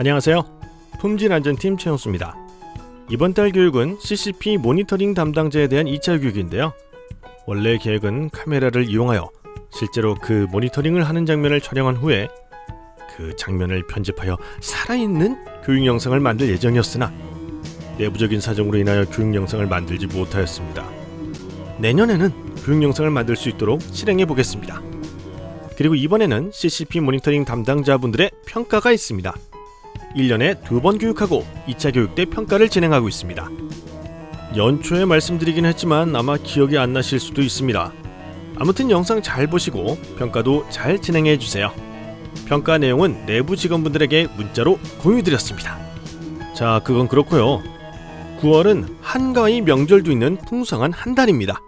안녕하세요. 품질안전팀 최영수입니다. 이번 달 교육은 CCP 모니터링 담당자에 대한 2차 교육인데요. 원래 계획은 카메라를 이용하여 실제로 그 모니터링을 하는 장면을 촬영한 후에 그 장면을 편집하여 살아있는 교육 영상을 만들 예정이었으나 내부적인 사정으로 인하여 교육 영상을 만들지 못하였습니다. 내년에는 교육 영상을 만들 수 있도록 실행해 보겠습니다. 그리고 이번에는 CCP 모니터링 담당자분들의 평가가 있습니다. 1년에 두 번 교육하고 2차 교육 때 평가를 진행하고 있습니다. 연초에 말씀드리긴 했지만 아마 기억이 안 나실 수도 있습니다. 아무튼 영상 잘 보시고 평가도 잘 진행해 주세요. 평가 내용은 내부 직원분들에게 문자로 공유드렸습니다. 자, 그건 그렇고요. 9월은 한가위 명절도 있는 풍성한 한 달입니다.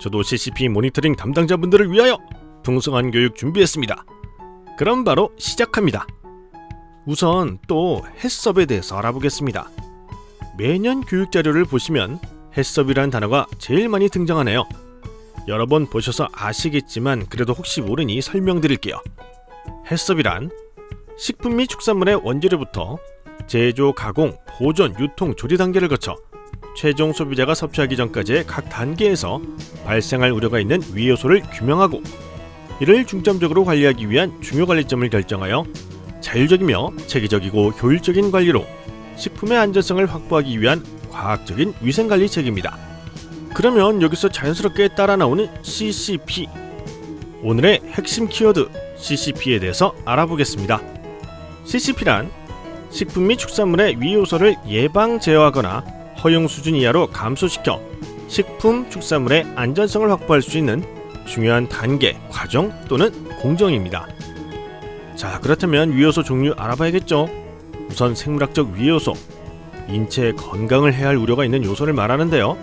저도 CCP 모니터링 담당자분들을 위하여 풍성한 교육 준비했습니다. 그럼 바로 시작합니다. 우선 또 해썹에 대해서 알아보겠습니다. 매년 교육 자료를 보시면 해썹이라는 단어가 제일 많이 등장하네요. 여러 번 보셔서 아시겠지만 그래도 혹시 모르니 설명드릴게요. 해썹이란 식품 및 축산물의 원재료부터 제조, 가공, 보존, 유통, 조리 단계를 거쳐 최종 소비자가 섭취하기 전까지의 각 단계에서 발생할 우려가 있는 위해 요소를 규명하고 이를 중점적으로 관리하기 위한 중요 관리점을 결정하여 자율적이며 체계적이고 효율적인 관리로 식품의 안전성을 확보하기 위한 과학적인 위생관리 체계입니다. 그러면 여기서 자연스럽게 따라 나오는 CCP 오늘의 핵심 키워드 CCP에 대해서 알아보겠습니다. CCP란 식품 및 축산물의 위해 요소를 예방 제어하거나 허용 수준 이하로 감소시켜 식품 축산물의 안전성을 확보할 수 있는 중요한 단계, 과정 또는 공정입니다. 자, 그렇다면 위요소 종류 알아봐야겠죠. 우선 생물학적 위요소. 인체 건강을 해할 우려가 있는 요소를 말하는데요.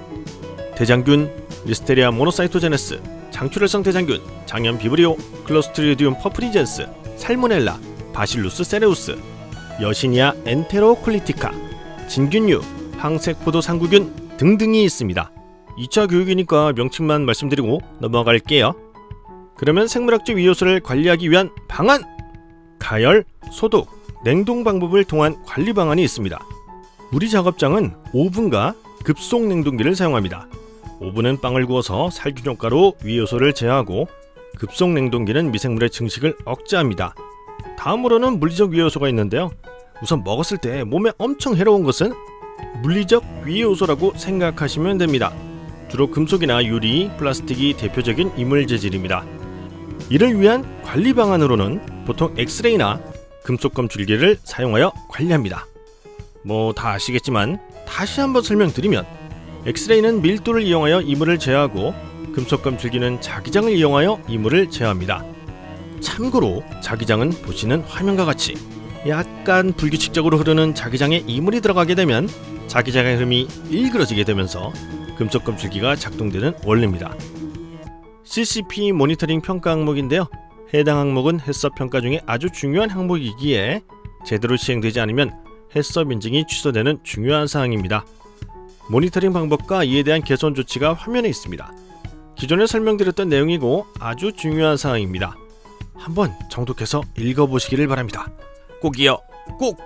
대장균, 리스테리아 모노사이토제네스, 장출혈성 대장균, 장염 비브리오, 클로스트리디움 퍼프리젠스, 살모넬라, 바실루스 세레우스, 여시니아 엔테로콜리티카, 진균류, 항색포도 상구균 등등이 있습니다. 2차 교육이니까 명칭만 말씀드리고 넘어갈게요. 그러면 생물학적 위요소를 관리하기 위한 방안! 가열, 소독, 냉동 방법을 통한 관리 방안이 있습니다. 우리 작업장은 오븐과 급속 냉동기를 사용합니다. 오븐은 빵을 구워서 살균 효과로 위요소를 제어하고 급속 냉동기는 미생물의 증식을 억제합니다. 다음으로는 물리적 위요소가 있는데요. 우선 먹었을 때 몸에 엄청 해로운 것은 물리적 위요소라고 생각하시면 됩니다. 주로 금속이나 유리, 플라스틱이 대표적인 이물 재질입니다. 이를 위한 관리 방안으로는 보통 엑스레이나 금속검 줄기를 사용하여 관리합니다. 뭐 다 아시겠지만 다시 한번 설명드리면 엑스레이는 밀도를 이용하여 이물을 제어하고 금속검 줄기는 자기장을 이용하여 이물을 제어합니다. 참고로 자기장은 보시는 화면과 같이 약간 불규칙적으로 흐르는 자기장에 이물이 들어가게 되면 자기장의 흐름이 일그러지게 되면서 금속검 줄기가 작동되는 원리입니다. CCP 모니터링 평가 항목인데요. 해당 항목은 해썹 평가 중에 아주 중요한 항목이기에 제대로 시행되지 않으면 해썹 인증이 취소되는 중요한 사항입니다. 모니터링 방법과 이에 대한 개선 조치가 화면에 있습니다. 기존에 설명드렸던 내용이고 아주 중요한 사항입니다. 한번 정독해서 읽어보시기를 바랍니다. 꼭이요, 꼭!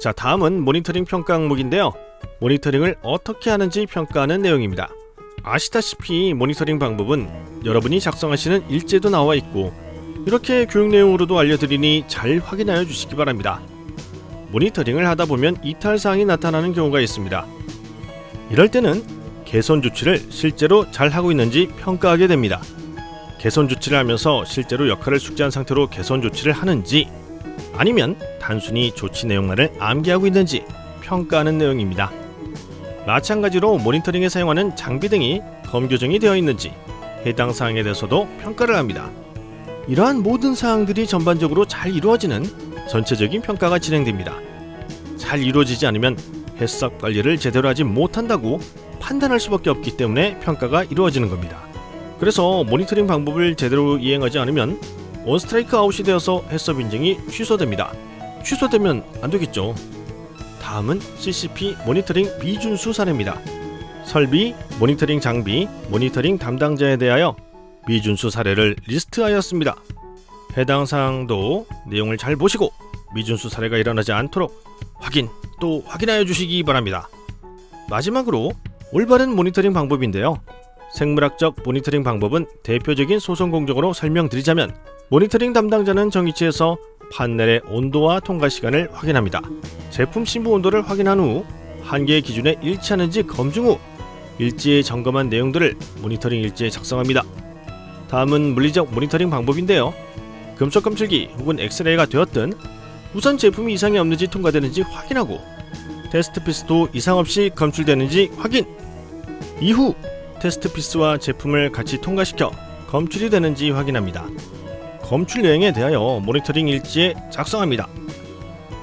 자, 다음은 모니터링 평가 항목인데요. 모니터링을 어떻게 하는지 평가하는 내용입니다. 아시다시피 모니터링 방법은 여러분이 작성하시는 일제도 나와 있고 이렇게 교육 내용으로도 알려드리니 잘 확인하여 주시기 바랍니다. 모니터링을 하다 보면 이탈 사항이 나타나는 경우가 있습니다. 이럴 때는 개선 조치를 실제로 잘 하고 있는지 평가하게 됩니다. 개선 조치를 하면서 실제로 역할을 숙지한 상태로 개선 조치를 하는지 아니면 단순히 조치 내용만을 암기하고 있는지 평가하는 내용입니다. 마찬가지로 모니터링에 사용하는 장비 등이 검교정이 되어 있는지 해당 사항에 대해서도 평가를 합니다. 이러한 모든 사항들이 전반적으로 잘 이루어지는 전체적인 평가가 진행됩니다. 잘 이루어지지 않으면 해썹 관리를 제대로 하지 못한다고 판단할 수밖에 없기 때문에 평가가 이루어지는 겁니다. 그래서 모니터링 방법을 제대로 이행하지 않으면 원스트라이크 아웃이 되어서 해썹 인증이 취소됩니다. 취소되면 안 되겠죠. 다음은 CCP 모니터링 비준 수 사례입니다. 설비, 모니터링 장비, 모니터링 담당자에 대하여 미준수 사례를 리스트하였습니다. 해당 사항도 내용을 잘 보시고 미준수 사례가 일어나지 않도록 확인 또 확인하여 주시기 바랍니다. 마지막으로 올바른 모니터링 방법인데요. 생물학적 모니터링 방법은 대표적인 소송 공정으로 설명드리자면 모니터링 담당자는 정위치에서 판넬의 온도와 통과 시간을 확인합니다. 제품 신부 온도를 확인한 후 한계의 기준에 일치하는지 검증 후 일지에 점검한 내용들을 모니터링 일지에 작성합니다. 다음은 물리적 모니터링 방법인데요. 금속 검출기 혹은 엑스레이가 되었든 우선 제품이 이상이 없는지 통과되는지 확인하고 테스트 피스도 이상 없이 검출되는지 확인. 이후 테스트 피스와 제품을 같이 통과시켜 검출이 되는지 확인합니다. 검출 내용에 대하여 모니터링 일지에 작성합니다.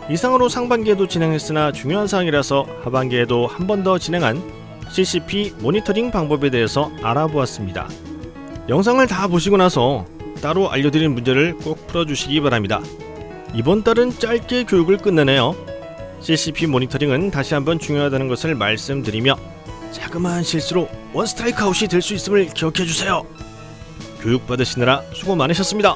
이상으로 상반기에도 진행했으나 중요한 사항이라서 하반기에도 한 번 더 진행한 CCP 모니터링 방법에 대해서 알아보았습니다. 영상을 다 보시고 나서 따로 알려드린 문제를 꼭 풀어주시기 바랍니다. 이번 달은 짧게 교육을 끝내네요. CCP 모니터링은 다시 한번 중요하다는 것을 말씀드리며 자그마한 실수로 원 스트라이크 아웃이 될 수 있음을 기억해 주세요. 교육 받으시느라 수고 많으셨습니다.